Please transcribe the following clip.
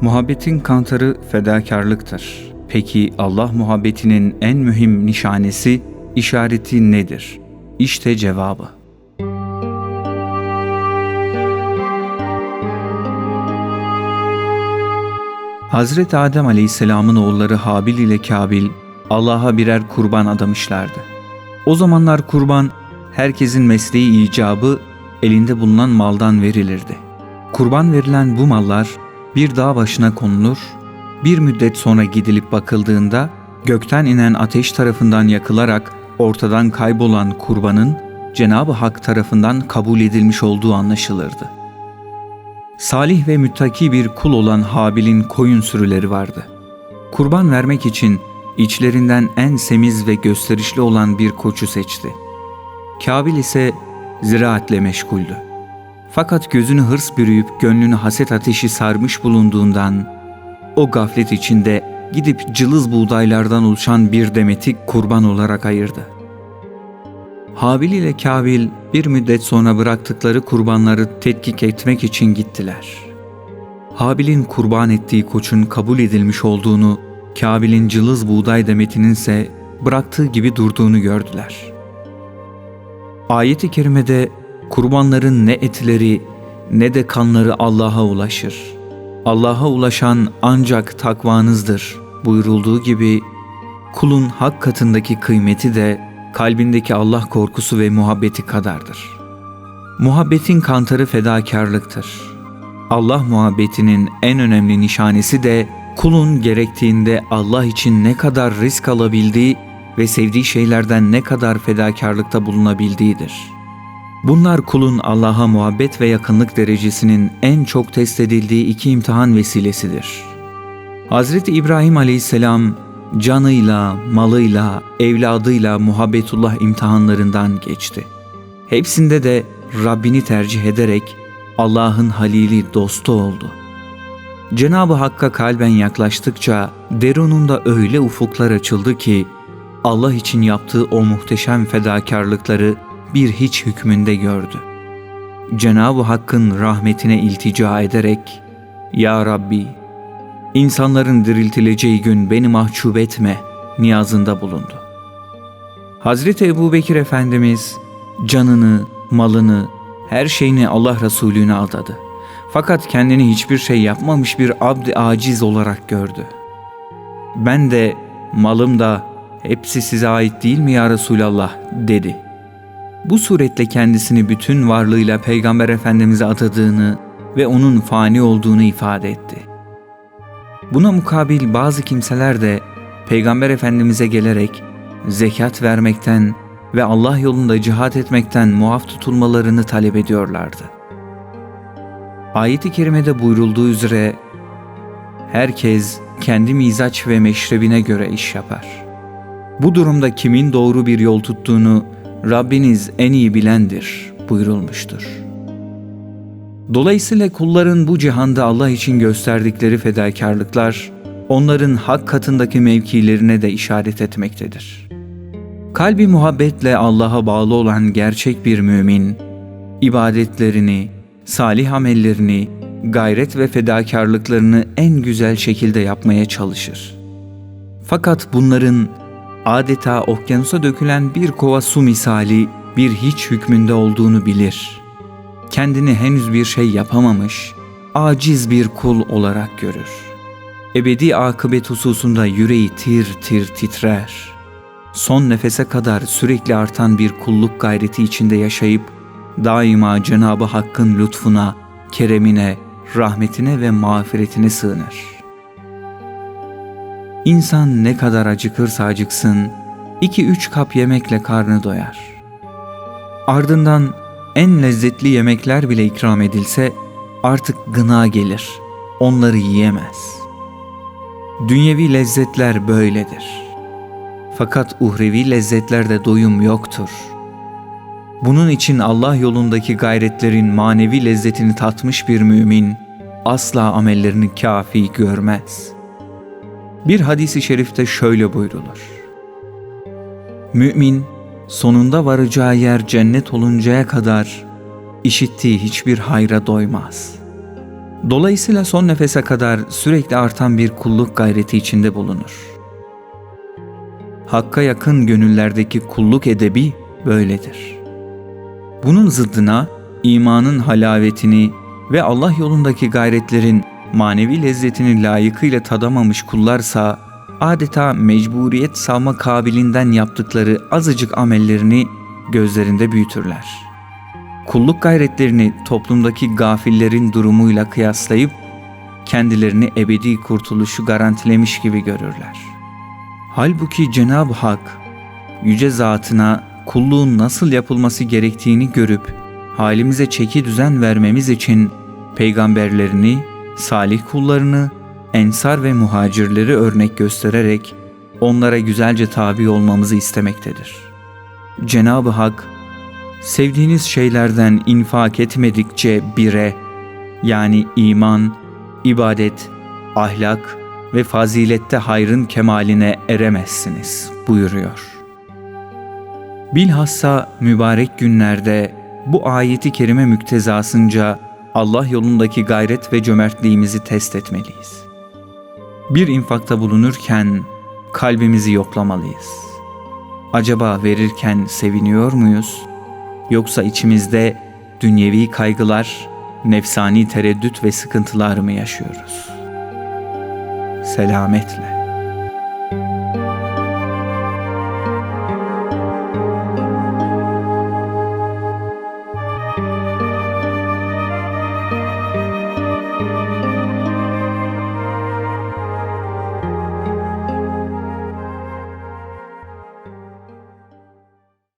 Muhabbetin kantarı fedakarlıktır. Peki Allah muhabbetinin en mühim nişanesi, işareti nedir? İşte cevabı. Hazreti Adem Aleyhisselam'ın oğulları Habil ile Kabil Allah'a birer kurban adamışlardı. O zamanlar kurban herkesin mesleği icabı elinde bulunan maldan verilirdi. Kurban verilen bu mallar bir dağ başına konulur, bir müddet sonra gidilip bakıldığında gökten inen ateş tarafından yakılarak ortadan kaybolan kurbanın Cenab-ı Hak tarafından kabul edilmiş olduğu anlaşılırdı. Salih ve müttaki bir kul olan Habil'in koyun sürüleri vardı. Kurban vermek için içlerinden en semiz ve gösterişli olan bir koçu seçti. Kabil ise ziraatle meşguldü. Fakat gözünü hırs bürüyüp gönlünü haset ateşi sarmış bulunduğundan o gaflet içinde gidip cılız buğdaylardan oluşan bir demeti kurban olarak ayırdı. Habil ile Kabil bir müddet sonra bıraktıkları kurbanları tetkik etmek için gittiler. Habil'in kurban ettiği koçun kabul edilmiş olduğunu, Kabil'in cılız buğday demetinin ise bıraktığı gibi durduğunu gördüler. Ayet-i kerimede kurbanların ne etleri ne de kanları Allah'a ulaşır. Allah'a ulaşan ancak takvanızdır buyurulduğu gibi kulun hak katındaki kıymeti de kalbindeki Allah korkusu ve muhabbeti kadardır. Muhabbetin kantarı fedakarlıktır. Allah muhabbetinin en önemli nişanesi de kulun gerektiğinde Allah için ne kadar risk alabildiği ve sevdiği şeylerden ne kadar fedakarlıkta bulunabildiğidir. Bunlar kulun Allah'a muhabbet ve yakınlık derecesinin en çok test edildiği iki imtihan vesilesidir. Hazreti İbrahim aleyhisselam canıyla, malıyla, evladıyla muhabbetullah imtihanlarından geçti. Hepsinde de Rabbini tercih ederek Allah'ın halili dostu oldu. Cenab-ı Hakk'a kalben yaklaştıkça derununda öyle ufuklar açıldı ki Allah için yaptığı o muhteşem fedakarlıkları bir hiç hükmünde gördü. Cenab-ı Hakk'ın rahmetine iltica ederek Ya Rabbi insanların diriltileceği gün beni mahcup etme niyazında bulundu. Hazreti Ebu Bekir Efendimiz canını, malını, her şeyini Allah Resulüne adadı. Fakat kendini hiçbir şey yapmamış bir abd aciz olarak gördü. Ben de, malım da hepsi size ait değil mi ya Resulallah dedi. Bu suretle kendisini bütün varlığıyla Peygamber Efendimiz'e atadığını ve onun fani olduğunu ifade etti. Buna mukabil bazı kimseler de Peygamber Efendimiz'e gelerek zekat vermekten ve Allah yolunda cihat etmekten muaf tutulmalarını talep ediyorlardı. Ayet-i kerimede buyurulduğu üzere herkes kendi mizaç ve meşrebine göre iş yapar. Bu durumda kimin doğru bir yol tuttuğunu Rabbiniz en iyi bilendir buyurulmuştur.'' Dolayısıyla kulların bu cihanda Allah için gösterdikleri fedakarlıklar, onların hak katındaki mevkilerine de işaret etmektedir. Kalbi muhabbetle Allah'a bağlı olan gerçek bir mümin, ibadetlerini, salih amellerini, gayret ve fedakarlıklarını en güzel şekilde yapmaya çalışır. Fakat bunların adeta okyanusa dökülen bir kova su misali bir hiç hükmünde olduğunu bilir.'' kendini henüz bir şey yapamamış, aciz bir kul olarak görür. Ebedi akıbet hususunda yüreği tir tir titrer. Son nefese kadar sürekli artan bir kulluk gayreti içinde yaşayıp daima Cenabı Hakk'ın lütfuna, keremine, rahmetine ve mağfiretine sığınır. İnsan ne kadar acıkırsa acıksın, iki üç kap yemekle karnı doyar. Ardından en lezzetli yemekler bile ikram edilse artık gına gelir. Onları yiyemez. Dünyevi lezzetler böyledir. Fakat uhrevi lezzetlerde doyum yoktur. Bunun için Allah yolundaki gayretlerin manevi lezzetini tatmış bir mümin asla amellerini kafi görmez. Bir hadisi şerifte şöyle buyrulur. Mümin sonunda varacağı yer cennet oluncaya kadar işittiği hiçbir hayra doymaz. Dolayısıyla son nefese kadar sürekli artan bir kulluk gayreti içinde bulunur. Hakka yakın gönüllerdeki kulluk edebi böyledir. Bunun zıddına imanın halavetini ve Allah yolundaki gayretlerin manevi lezzetini layıkıyla tadamamış kullarsa adeta mecburiyet salma kabilinden yaptıkları azıcık amellerini gözlerinde büyütürler. Kulluk gayretlerini toplumdaki gafillerin durumuyla kıyaslayıp kendilerini ebedi kurtuluşu garantilemiş gibi görürler. Halbuki Cenab-ı Hak yüce zatına kulluğun nasıl yapılması gerektiğini görüp halimize çeki düzen vermemiz için peygamberlerini, salih kullarını, ensar ve muhacirleri örnek göstererek onlara güzelce tabi olmamızı istemektedir. Cenab-ı Hak sevdiğiniz şeylerden infak etmedikçe bire yani iman, ibadet, ahlak ve fazilette hayrın kemaline eremezsiniz buyuruyor. Bilhassa mübarek günlerde bu ayeti kerime müktezasınca Allah yolundaki gayret ve cömertliğimizi test etmeliyiz. Bir infakta bulunurken kalbimizi yoklamalıyız. Acaba verirken seviniyor muyuz? Yoksa içimizde dünyevi kaygılar, nefsani tereddüt ve sıkıntılar mı yaşıyoruz? Selametle.